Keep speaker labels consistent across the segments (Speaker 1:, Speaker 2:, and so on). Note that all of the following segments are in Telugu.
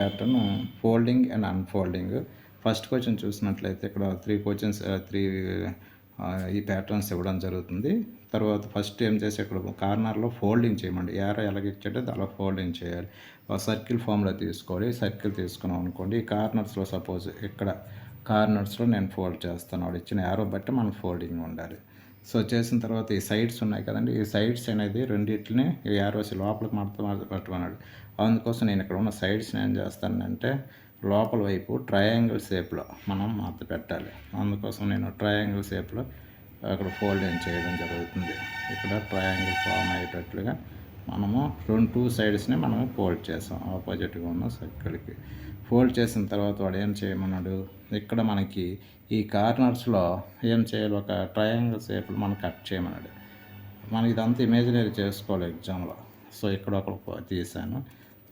Speaker 1: Pattern folding and unfolding first question చూసినట్లయితే ఇక్కడ త్రీ క్వశ్చన్స్ త్రీ ఈ ప్యాటర్న్స్ ఇవ్వడం జరుగుతుంది. తర్వాత ఫస్ట్ ఏం చేసి ఇక్కడ కార్నర్లో ఫోల్డింగ్ చేయమండి. ఏరో ఎలాగ ఇచ్చాడో అలా ఫోల్డింగ్ చేయాలి. సర్కిల్ ఫామ్లో తీసుకోవాలి. సర్కిల్ తీసుకున్నాం అనుకోండి. ఈ కార్నర్స్లో సపోజ్ ఇక్కడ కార్నర్స్లో నేను ఫోల్డ్ చేస్తాను. వాడు ఇచ్చిన యారో బట్టి మనం ఫోల్డింగ్ ఉండాలి. సో చేసిన తర్వాత ఈ సైడ్స్ ఉన్నాయి కదండి. ఈ సైడ్స్ అనేది రెండింటిని ఈ యారోస్ లోపలికి మడత పట్టుకున్నాడు. అందుకోసం నేను ఇక్కడ ఉన్న సైడ్స్ని ఏం చేస్తానంటే లోపల వైపు ట్రయాంగిల్ షేప్లో మనం మడత పెట్టాలి. అందుకోసం నేను ట్రయాంగిల్ షేప్లో అక్కడ ఫోల్డింగ్ చేయడం జరుగుతుంది. ఇక్కడ ట్రయాంగిల్ ఫామ్ అయ్యేటట్లుగా మనము రెండు టూ సైడ్స్ని మనము ఫోల్డ్ చేసాం ఆపోజిట్గా ఉన్న సర్కిల్కి. ఫోల్డ్ చేసిన తర్వాత వాడు ఏం చేయమన్నాడు? ఇక్కడ మనకి ఈ కార్నర్స్లో ఏం చేయాలి? ఒక ట్రయాంగిల్ షేప్లో మనం కట్ చేయమన్నాడు. మనకి ఇదంతా ఇమేజినరీ చేసుకోవాలి ఎగ్జామ్లో. సో ఇక్కడ ఒక తీసాను.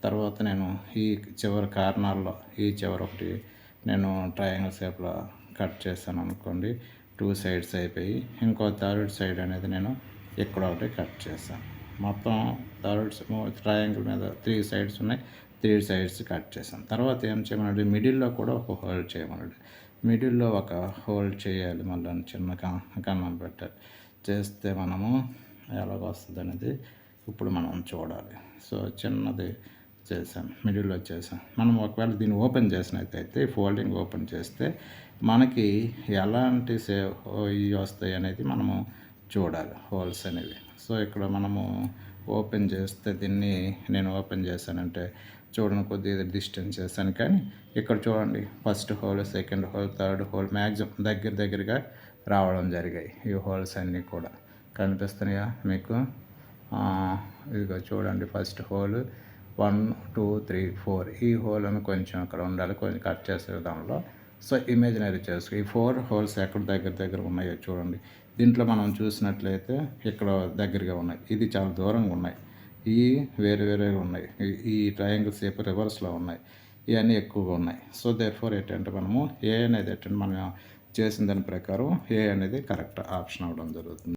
Speaker 1: తర్వాత నేను ఈ చివరి కార్నర్లో ఈ చివరి ఒకటి నేను ట్రయాంగిల్ షేప్లో కట్ చేశాను అనుకోండి. టూ సైడ్స్ అయిపోయి ఇంకో థర్డ్ సైడ్ అనేది నేను ఇక్కడ ఒకటి కట్ చేశాను. మొత్తం థర్డ్ ట్రయాంగిల్ మీద త్రీ సైడ్స్ ఉన్నాయి. త్రీ సైడ్స్ కట్ చేశాను తర్వాత ఏం చేయమన్నాడు? మిడిల్లో కూడా ఒక హోల్డ్ చేయమన్నాడు. మిడిల్లో ఒక హోల్డ్ చేయాలి మళ్ళీ చిన్న కన్నం పెట్టాలి చేస్తే మనము ఎలాగ వస్తుంది అనేది ఇప్పుడు మనం చూడాలి. సో చిన్నది చేసాం మిడిల్లో చేసాం మనం ఒకవేళ దీన్ని ఓపెన్ చేసినట్టయితే ఫోల్డింగ్ ఓపెన్ చేస్తే మనకి ఎలాంటి సేవ్ ఇవి వస్తాయి అనేది మనము చూడాలి హోల్స్ అనేవి. సో ఇక్కడ మనము ఓపెన్ చేస్తే దీన్ని నేను ఓపెన్ చేశానంటే చూడండి కొద్దిగా డిస్టెన్స్ చేశాను. కానీ ఇక్కడ చూడండి first hole second hole third hole maximum దగ్గర దగ్గరగా రావడం జరిగాయి ఈ హోల్స్ అన్నీ కూడా. కనిపిస్తున్నాయా మీకు? ఇదిగో చూడండి first hole one two three four. ఈ హోల్ అని కొంచెం అక్కడ ఉండాలి కొంచెం కట్ చేసే విధంలో. సో ఇమేజినరీ చేసుకో ఈ ఫోర్ హోల్స్ ఎక్కడ దగ్గర దగ్గర ఉన్నాయో చూడండి. దీంట్లో మనం చూసినట్లయితే ఇక్కడ దగ్గరగా ఉన్నాయి. ఇది చాలా దూరంగా ఉన్నాయి. ఈ వేరే వేరే ఉన్నాయి. ఈ ట్రయాంగిల్ షేప్ రివర్స్లో ఉన్నాయి. ఇవన్నీ ఎక్కువగా ఉన్నాయి. సో దేర్ ఫోర్ ఏంటంటే మనము ఏ అనేది ఏంటంటే మనం చేసిన దాని ప్రకారం ఏ అనేది కరెక్ట్ ఆప్షన్ అవ్వడం జరుగుతుంది.